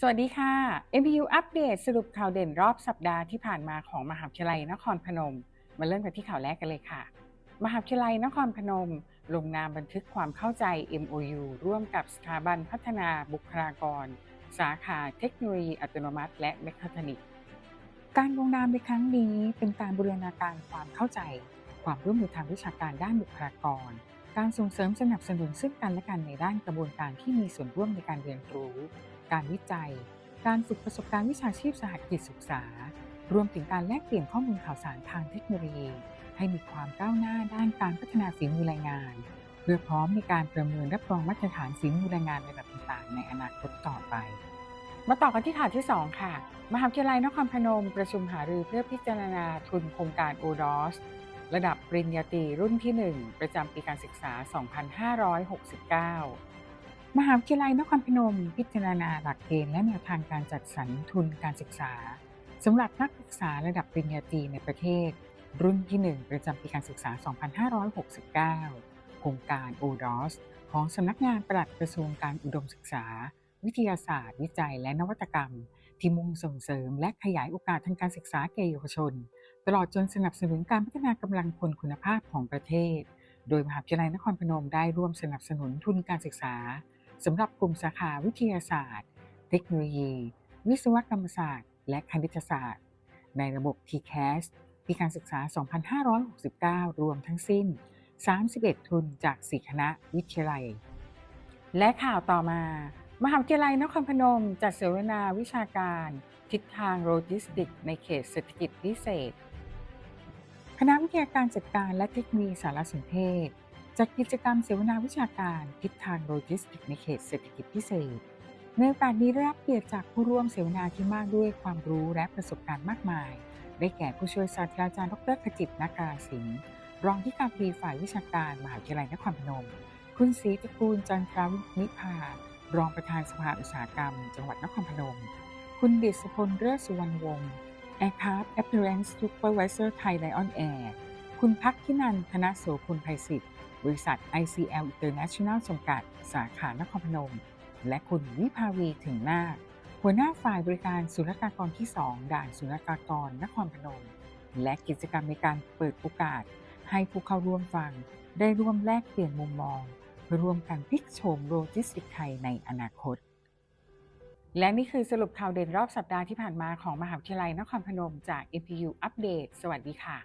สวัสดีค่ะ MPU อัปเดตสรุปข่าวเด่นรอบสัปดาห์ที่ผ่านมาของมหาวิทยาลัยนครพนม มาเริ่มกันที่ข่าวแรกกันเลยค่ะ มหาวิทยาลัยนครพนม ลงนามบันทึกความเข้าใจ MOU ร่วมกับสถาบันพัฒนาบุคลากร สาขาเทคโนโลยีอัตโนมัติ และเมคาทรนิกส์การลงนามในครั้งนี้เป็นการบูรณาการความเข้าใจ ความร่วมมือทางวิชาการด้านบุคลากร การส่งเสริมสนับสนุนซึ่งกันและกันในด้านกระบวนการที่มีส่วนร่วมในการเรียนรู้ การวิจัย การฝึกประสบการณ์วิชาชีพสหกิจศึกษา รวมถึงการแลกเปลี่ยนข้อมูลข่าวสารทางเทคโนโลยี ให้มีความก้าวหน้าด้านการพัฒนาฝีมือแรงงาน เพื่อพร้อมในการประเมินรับรองมาตรฐานฝีมือแรงงานในระดับต่างๆ ในอนาคตต่อไป มาต่อกันที่ข่าวที่ 2 ค่ะ มหาวิทยาลัยนครพนม ประชุมหารือเพื่อพิจารณาทุนโครงการโอดอสระดับปริญญาตรีรุ่นที่ 1 ประจำปีการศึกษา 2569 มหาวิทยาลัยนครพนม พิจารณาหลักเกณฑ์และแนวทางการจัดสรรทุนการศึกษาสำหรับนักศึกษาระดับปริญญาตรีในประเทศ รุ่นที่ 1 ประจำปีการศึกษา 2569 โครงการ o d o s ของสำนักงานปลัดกระทรวงการอุดมศึกษา วิทยาศาสตร์ วิจัยและนวัตกรรม ที่มุ่งส่งเสริมและขยายโอกาสทางการศึกษาแก่เยาวชน ตลอดจนสนับสนุนการพัฒนากำลังคนคุณภาพของประเทศ โดยมหาวิทยาลัยนครพนมได้ร่วมสนับสนุนทุนการศึกษา สำหรับกลุ่มสาขาวิทยาศาสตร์ เทคโนโลยี วิศวกรรมศาสตร์ และคณิตศาสตร์ ในระบบ TCAS ปีการศึกษา 2569 รวมทั้งสิ้น 31 ทุนจาก4คณะวิทยาลัย และข่าวต่อมา มหาวิทยาลัยนครพนม จัดเสวนาวิชาการ ทิศทางโลจิสติก ในเขตเศรษฐกิจพิเศษ คณะวิทยาการจัดการและเทคโนโลยีสารสนเทศ จัดกิจกรรมเสวนาวิชาการทิศทางโลจิสติกในเขตเศรษฐกิจพิเศษในโอกาสนี้ได้รับเกียรติจากผู้ร่วมเสวนาที่มากด้วยความรู้และประสบการณ์มากมาย ได้แก่ผู้ช่วยศาสตราจารย์ดรขจิตนาการศิลป์รองที่การบดีฝ่ายวิชาการมหาวิทยาลัยนครพนม คุณศรีตระกูลจันทรวินิพารองประธานสภาอุตสาหกรรม จังหวัดนครพนม คุณดิษพลเลิศสุวรรณวงศ์ Aircraft Appearance Supervisor Thai Lion Air คุณพักที่นันทนโสพลไพศิษฐ์บริษัท ICL International จำกัด สาขานครพนม และคุณวิภาวีถึงนาคหัวหน้าฝ่ายบริการศุลกากรที่ 2 ด่านศุลกากรนครพนม และกิจกรรมในการเปิดโอกาส ให้ผู้เข้าร่วมฟัง ได้ร่วมแลกเปลี่ยนมุมมองร่วมกันพลิกโฉมโลจิสติกไทยในอนาคต และนี่คือสรุปข่าวเด่นรอบสัปดาห์ที่ผ่านมาของมหาวิทยาลัยนครพนมจาก MPU อัปเดตสวัสดีค่ะ